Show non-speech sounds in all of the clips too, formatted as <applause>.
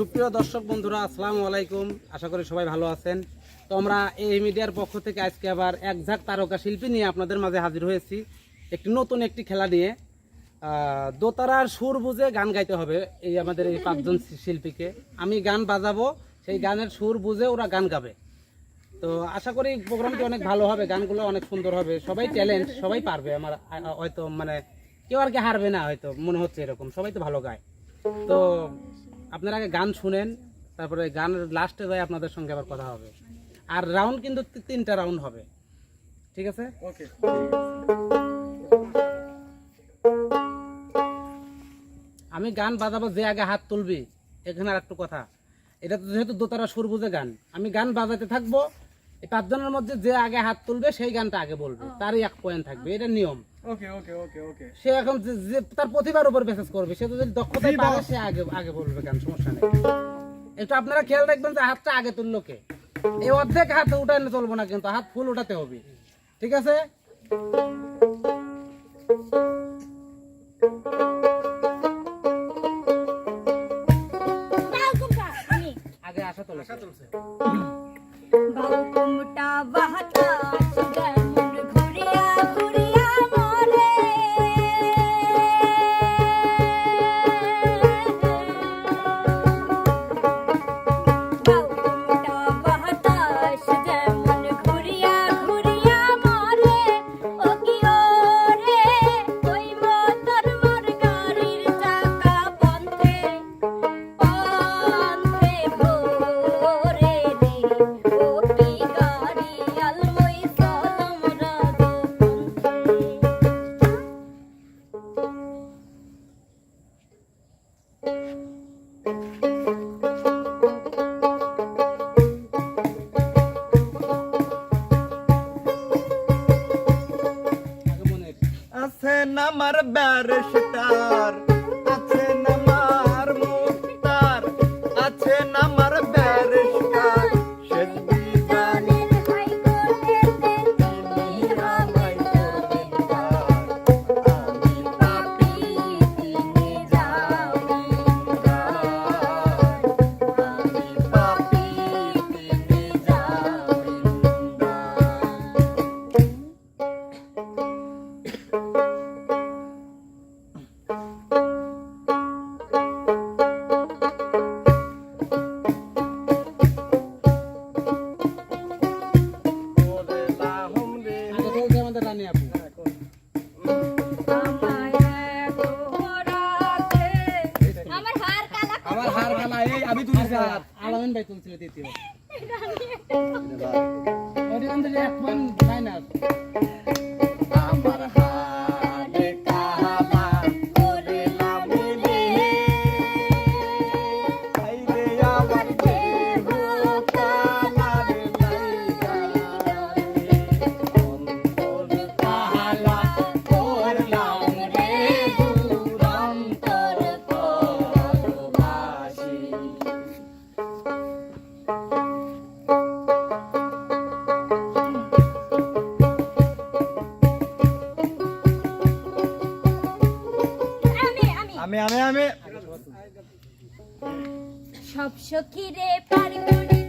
সুপ্রিয় দর্শক বন্ধুরা, আসসালামু আলাইকুম। আশা করি সবাই ভালো আছেন। তো আমরা এই মিডিয়ার পক্ষ থেকে আজকে আবার এক ঝাঁক তারকা শিল্পী নিয়ে আপনাদের মাঝে হাজির হয়েছি। একটি নতুন একটি খেলা নিয়ে। দোতারার সুর বুঝে গান গাইতে হবে এই আমাদের এই পাঁচজন শিল্পীকে। আমি গান বাজাবো, সেই গানের সুর বুঝে ওরা গান গাবে। তো আশা করি প্রোগ্রামটি অনেক ভালো হবে, গানগুলো অনেক সুন্দর হবে। সবাই ট্যালেন্ট, সবাই পারবে আমার হয়তো মানে কেউ আর কি হারবে না, হয়তো মনে হচ্ছে এরকম। সবাই তো ভালো গায়। তো আপনারা আগে গান শুনেন তারপরে গানের লাস্টে যাই আপনাদের সঙ্গে আবার কথা হবে। আর রাউন্ড কিন্তু তিনটা রাউন্ড হবে। ঠিক আছে? ওকে আমি গান বাজাবো যে আগে হাত তুলবি এখানে আর একটু কথা। এটা তো যেহেতু দোতারা সুর বুঝে গান আমি গান বাজাতে থাকব পাঁচজনের মধ্যে যে আগে হাত তুলবে সেই গানটা আগে বলবে। তারই এক পয়েন্ট থাকবে এটা নিয়ম। ওকে ওকে ওকে ওকে। সে এখন যে- তার প্রতিভার উপর বেসেস করবে সে তো যদি দক্ষতায় পারে সে আগে আগে বলবে গান সমস্যা নেই। একটু আপনারা খেয়াল রাখবেন যে হাতটা আগে তুললো কে? এই অর্ধেক হাত উঠানো চলবো না কিন্তু হাত ফুল উঠাতে হবে। ঠিক আছে? আগে আসা তোলে বাউকুমটা বাতাস उमटा वाहता আছে নামার ব্যারিস্টার আলামিন ভাই তুলছিল দ্বিতীয়। ওইখান থেকে সখীরে পার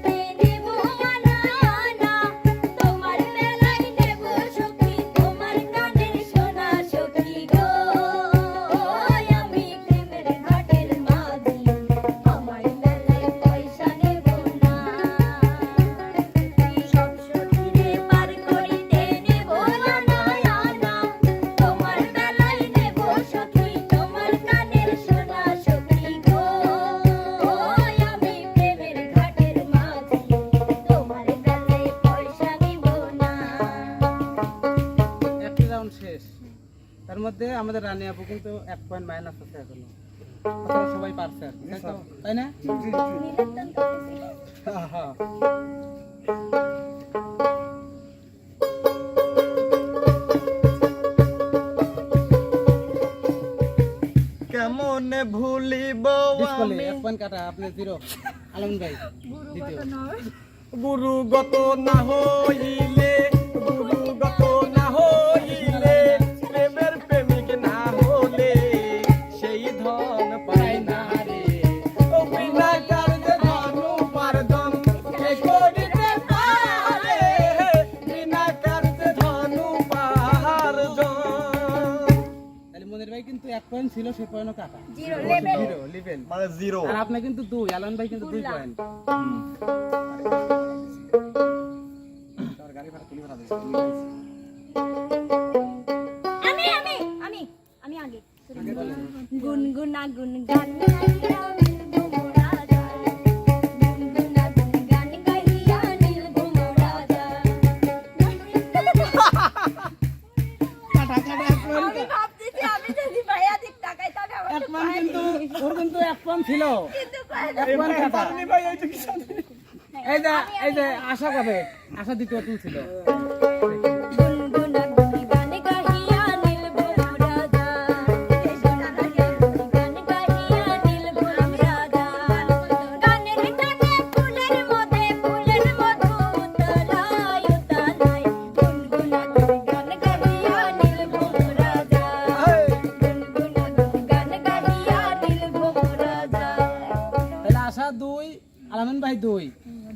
আমাদের রানী আপু কিন্তু এক পয়েন্ট মাইনাস আছে এখনও। সবাই পারছে তাই না? হ্যাঁ। কেমনে ভুলিব আমি? কাটা আপনি জিরো আলম ভাই দ্বিতীয়। গুরুগত না হইলে গুরুগত ছিল সে পয়েন্ট কাটা জিরো লেভেল মানে জিরো আর আপনি কিন্তু দুই আলন ভাই কিন্তু দুই। পয়েন্ট আমি আমি আমি আমি আগে। গুনগুনা গুনগান আশা কবে? আশা দ্বিতীয় তুলছিল।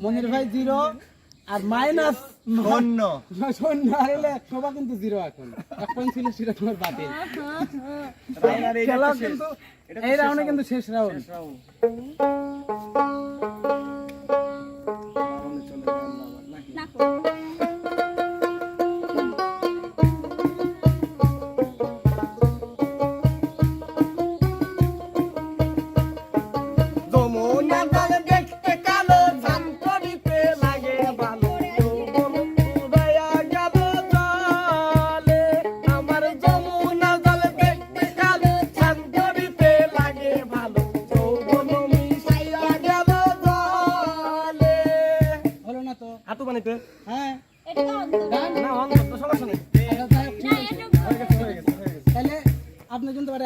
মনির ভাই জিরো আর মাইনাস শূন্য। শূন্য হারলে সবা কিন্তু জিরো এখন। এক পয়েন্ট ছিল সেটা তোমার বাতিল এই খেলা কিন্তু এই রাউন্ডে কিন্তু শেষ রাউন্ড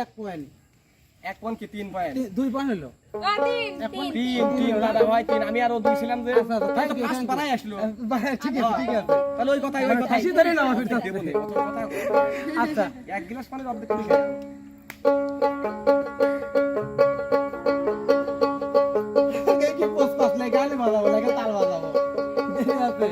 এক পয়েন্ট এক পয়েন্ট কি তিন পয়েন্ট দুই পয়েন্ট হলো। তিন তিন। তিন তিন দাদা ভাই তিন। আমি আরও দুই ছিলাম যে। আচ্ছা, তাই তো পাঁচ পাড়ায় আসলো। ঠিক আছে ঠিক আছে। তাহলে ওই কথাই ওই কথাই। ধরে নাও আমার ভিতর দেবো থেকে। নে, অত কথা এক গ্লাস পানির অর্ধেক কি পোস্ট পাস বাজাবো তাল বাজাবো? ঠিক আছে।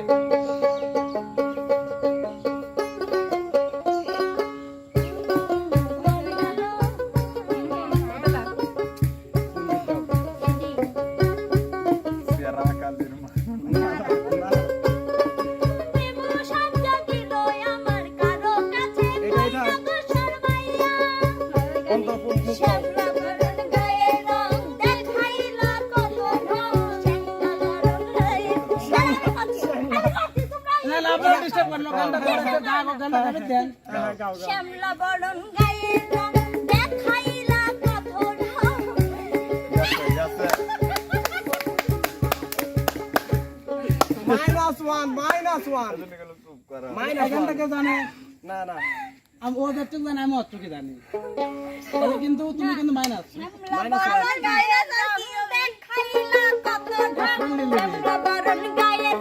শ্যামলা বরণ গায়ের রং দেখাইলা কত minus one minus one minus গানটা কে জানে না না আমি ও যতটুকু জানি আমি অতটুকু জানি তাহলে কিন্তু তুমি কিন্তু মাইনাস রং দেখাইলা কত ঢং শ্যামলা বরণ গায়ের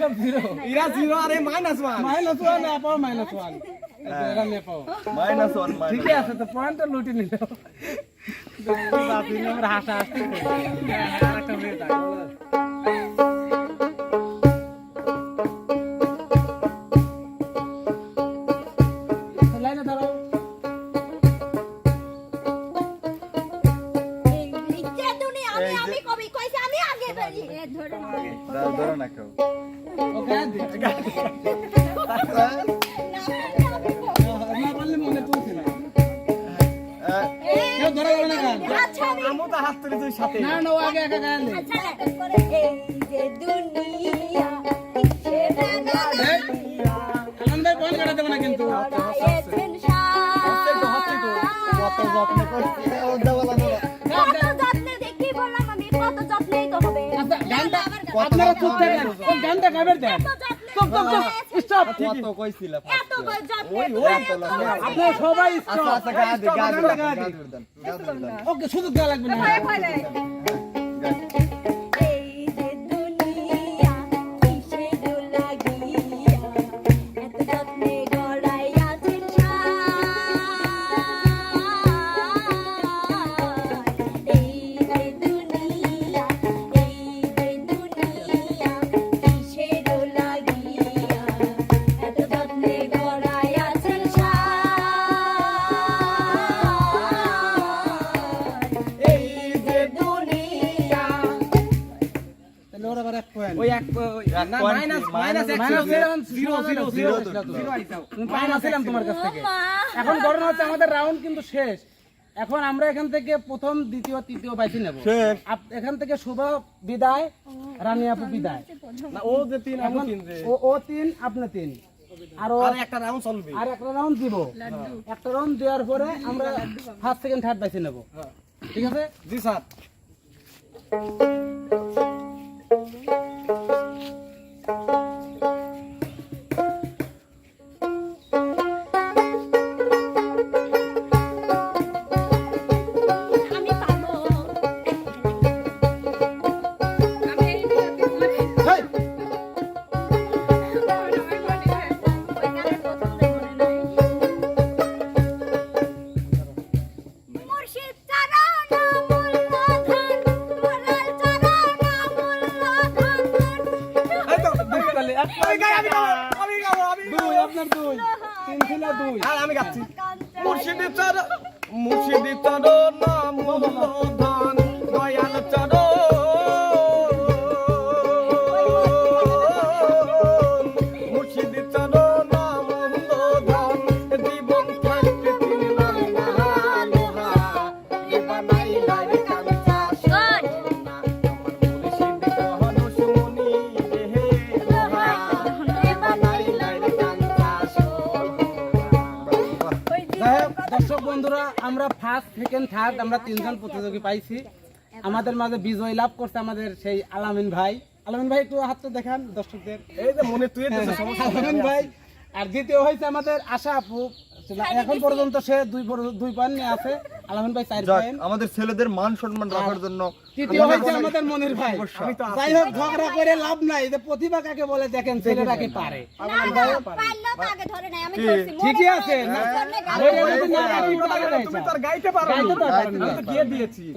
সব জিরো ইরা জিরো আরে মাইনাস ওয়ান মাইনাস ওয়ান না পাও মাইনাস ওয়ান এরা নে পাও মাইনাস ওয়ান ঠিক আছে তো পয়েন্টটা লুটে নিল। <laughs> বাপি আমার হাসা আসতে <laughs> তুই সাথে না না আগে একা গান আচ্ছা করে এই যে না আনন্দ ভাই পয়েন্ট কাটা দেবো না কিন্তু কত যত্ন করছি আচ্ছা আপনারা চুপ থাকেন গানটা গাবের দেন চুপ চুপ স্টপ কত কইছিলা এত এত আপনারা সবাই স্টপ আচ্ছা গা দে গা দে গানটা গা গা দে দে। গা দে ওকে শুধু দেওয়া লাগবে না। না মাইনাস মাইনাস তোমার কাছ থেকে এখন ঘটনা হচ্ছে আমাদের রাউন্ড কিন্তু শেষ। এখন আমরা এখান থেকে প্রথম দ্বিতীয় তৃতীয় বাইসি নেব। এখান থেকে শুভ বিদায় রানী আপু বিদায়। ও যে তিন ও ও তিন আপনি তিন। আর একটা রাউন্ড চলবে আর একটা রাউন্ড দিব। একটা রাউন্ড দেওয়ার পরে আমরা ফার্স্ট সেকেন্ড থার্ড বাইসি নেব। ঠিক আছে? জি স্যার। দুই আপনার দুই। তিন ছিল দুই। আর আমি গাচ্ছি। মুর্শিদি চর মুর্শিদি চর নাম ধান। দয়াল চর বন্ধুরা আমরা ফার্স্ট সেকেন্ড থার্ড আমরা তিনজন প্রতিযোগী পাইছি। আমাদের মাঝে বিজয় লাভ করছে আমাদের সেই আলামিন ভাই। আলামিন ভাই একটু তো দেখান দর্শকদের। এই যে মনে তুই সমস্যা আলামিন ভাই আর দ্বিতীয় হয়েছে আমাদের আশা আপু। এখন পর্যন্ত সে দুই দুই পয়েন্ট নিয়ে আছে। আলামিন ভাই চার যাক পয়েন্ট আমাদের ছেলেদের মান সম্মান রাখার জন্য তৃতীয় হয়েছে আমাদের মনির ভাই। যাই হোক ঝগড়া করে লাভ নাই। যে প্রতিভা কাকে বলে দেখেন ছেলেরা কি পারে? ঠিকই আছে।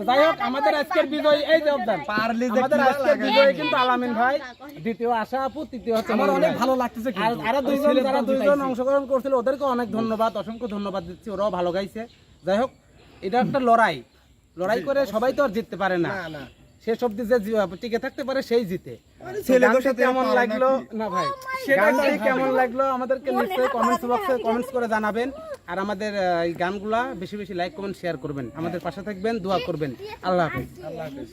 যাই হোক আমাদের আজকের বিজয় এই যে অবদান। পারলে আমাদের আজকের বিজয় কিন্তু আলামিন ভাই। দ্বিতীয় আশা আপু তৃতীয় হচ্ছে আমার অনেক ভালো লাগতেছে আরও দুইজন যারা দুইজন অংশগ্রহণ করছিল ওদেরকে অনেক ধন্যবাদ অসংখ্য ধন্যবাদ দিচ্ছি। ওরাও ভালো গাইছে। যাই হোক এটা একটা লড়াই। লড়াই করে সবাই তো আর জিততে পারে না। না না। শেষ অব্দি যে টিকে থাকতে পারে সেই জিতে। কেমন লাগল? না ভাই গানটি কেমন লাগল? আমাদেরকে নিশ্চয়ই কমেন্টস বক্সে কমেন্টস করে জানাবেন। আর আমাদের এই গানগুলা বেশি বেশি লাইক কমেন্ট শেয়ার করবেন। আমাদের পাশে থাকবেন দোয়া করবেন। আল্লাহ হাফেজ। আল্লাহ হাফেজ।